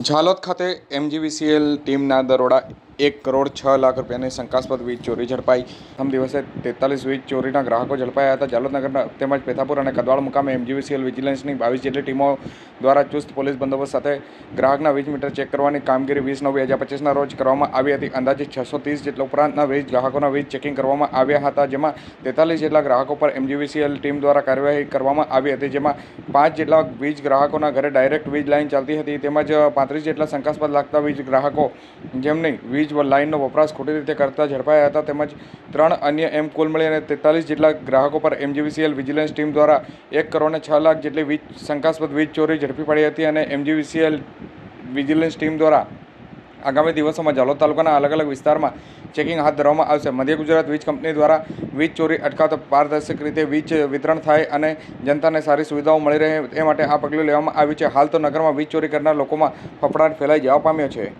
ઝાલોદ ખાતે એમજીવીસીએલ ટીમના દરોડા એક કરોડ છ લાખ રૂપિયાની શંકાસ્પદ વીજ ચોરી ઝડપાઈ. પ્રથમ દિવસે તેતાલીસ વીજ ચોરીના ગ્રાહકો ઝડપાયા હતા. જાલોદનગરના તેમજ પેથાપુર અને કદવાડ મુકામે એમજીવીસીએલ વિજિલન્સની બાવીસ જેટલી ટીમો દ્વારા ચુસ્ત પોલીસ બંદોબસ્ત સાથે ગ્રાહકના વીજ મીટર ચેક કરવાની કામગીરી વીસ નવ બે હજાર પચીસના રોજ કરવામાં આવી હતી. અંદાજે છસો ત્રીસ જેટલા ઉપરાંતના વીજ ગ્રાહકોના વીજ ચેકિંગ કરવામાં આવ્યા હતા, જેમાં તેતાલીસ જેટલા ગ્રાહકો પર એમજીવીસીએલ ટીમ દ્વારા કાર્યવાહી કરવામાં આવી હતી, જેમાં પાંચ જેટલા વીજ ગ્રાહકોના ઘરે ડાયરેક્ટ વીજ લાઇન ચાલતી હતી, તેમજ પાંત્રીસ જેટલા શંકાસ્પદ લાગતા વીજ ગ્રાહકો જેમની વીજ લાઇનનો વપરાશ ખોટી રીતે કરતા ઝડપાયા હતા તેમજ ત્રણ અન્ય એમ કુલ મળી અને તેતાલીસ જેટલા ગ્રાહકો પર એમજીવીસીએલ વિજિલન્સ ટીમ દ્વારા એક કરોડને છ લાખ જેટલી વીજ, શંકાસ્પદ વીજ ચોરી ઝડપી પડી હતી અને એમજીવીસીએલ વિજિલન્સ ટીમ દ્વારા આગામી દિવસોમાં જાલોદ તાલુકાના અલગ અલગ વિસ્તારમાં ચેકિંગ હાથ ધરવામાં આવશે. મધ્ય ગુજરાત વીજ કંપની દ્વારા વીજ ચોરી અટકાવતા પારદર્શક રીતે વીજ વિતરણ થાય અને જનતાને સારી સુવિધાઓ મળી રહે એ માટે આ પગલું લેવામાં આવ્યું છે. હાલ તો નગરમાં વીજ ચોરી કરનાર લોકોમાં ફફડાટ ફેલાઈ જવા પામ્યો છે.